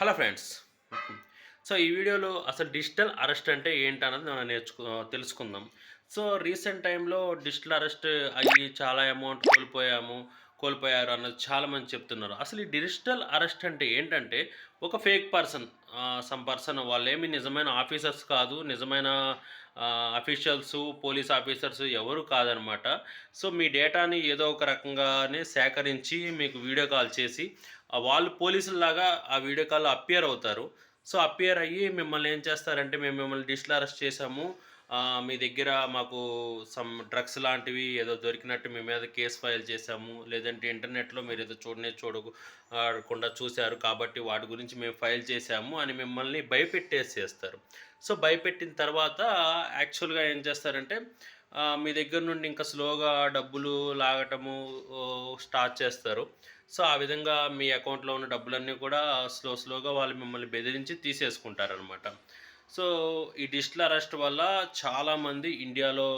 Hello friends. So ఈ వీడియోలో అసలు డిజిటల్ అరెస్ట్ అంటే ఏంటన్నది మనం నేర్చుకో తెలుసుకుందాం. సో రీసెంట్ టైంలో డిజిటల్ అరెస్ట్ అయ్యి చాలా అమౌంట్ కోల్పోయాము. కోల్పోయారు అన్నది చాలామంది చెప్తున్నారు. అసలు ఈ డిజిటల్ అరెస్ట్ అంటే ఏంటంటే ఒక ఫేక్ పర్సన్ సమ్ పర్సన్ వాళ్ళేమి నిజమైన ఆఫీసర్స్ కాదు నిజమైన అఫీషియల్స్ పోలీస్ ఆఫీసర్స్ ఎవరు కాదనమాట. సో మీ డేటాని ఏదో ఒక రకంగానే సేకరించి మీకు వీడియో కాల్ చేసి వాళ్ళు పోలీసుల్లాగా ఆ వీడియో కాల్ అపియర్ అవుతారు. సో అపియర్ అయ్యి మిమ్మల్ని ఏం చేస్తారంటే మేము మిమ్మల్ని డిజిటల్ అరెస్ట్ చేసాము మీ దగ్గర మాకు సమ్ డ్రగ్స్ లాంటివి ఏదో దొరికినట్టు మీ మీద కేసు ఫైల్ చేశాము. లేదంటే ఇంటర్నెట్లో మీరు ఏదో చూడనే చూడకుండా చూశారు కాబట్టి వాటి గురించి మేము ఫైల్ చేశాము అని మిమ్మల్ని భయపెట్టేసేస్తారు. సో భయపెట్టిన తర్వాత యాక్చువల్గా ఏం చేస్తారంటే మీ దగ్గర నుండి ఇంకా స్లోగా డబ్బులు లాగటము స్టార్ట్ చేస్తారు. సో ఆ విధంగా మీ అకౌంట్లో ఉన్న డబ్బులన్నీ కూడా స్లో స్లోగా వాళ్ళు మిమ్మల్ని బెదిరించి తీసేసుకుంటారనమాట సో ఈ డిజిటల్ అరెస్ట్ వల్ల చాలామంది ఇండియాలో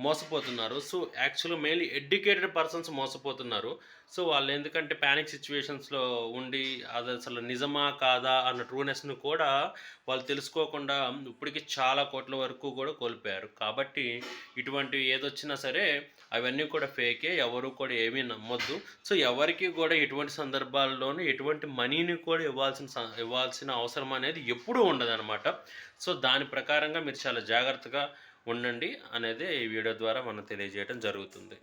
మోసపోతున్నారు. సో యాక్చువల్గా మెయిన్లీ ఎడ్యుకేటెడ్ పర్సన్స్ మోసపోతున్నారు. సో వాళ్ళు ఎందుకంటే ప్యానిక్ సిచ్యువేషన్స్లో ఉండి అది అసలు నిజమా కాదా అన్న ట్రూనెస్ను కూడా వాళ్ళు తెలుసుకోకుండా ఇప్పటికి చాలా కోట్ల వరకు కూడా కోల్పోయారు. కాబట్టి ఇటువంటి ఏదొచ్చినా సరే అవన్నీ కూడా ఫేకే ఎవరు కూడా ఏమీ నమ్మొద్దు. సో ఎవరికి కూడా ఎటువంటి సందర్భాల్లోనూ ఎటువంటి మనీని కూడా ఇవ్వాల్సిన స- ఇవ్వాల్సిన అవసరం అనేది ఎప్పుడూ ఉండదన్నమాట. సో దాని ప్రకారంగా మీరు చాలా జాగ్రత్తగా ఉండండి అనేది ఈ వీడియో ద్వారా మనం తెలియజేయడం జరుగుతుంది.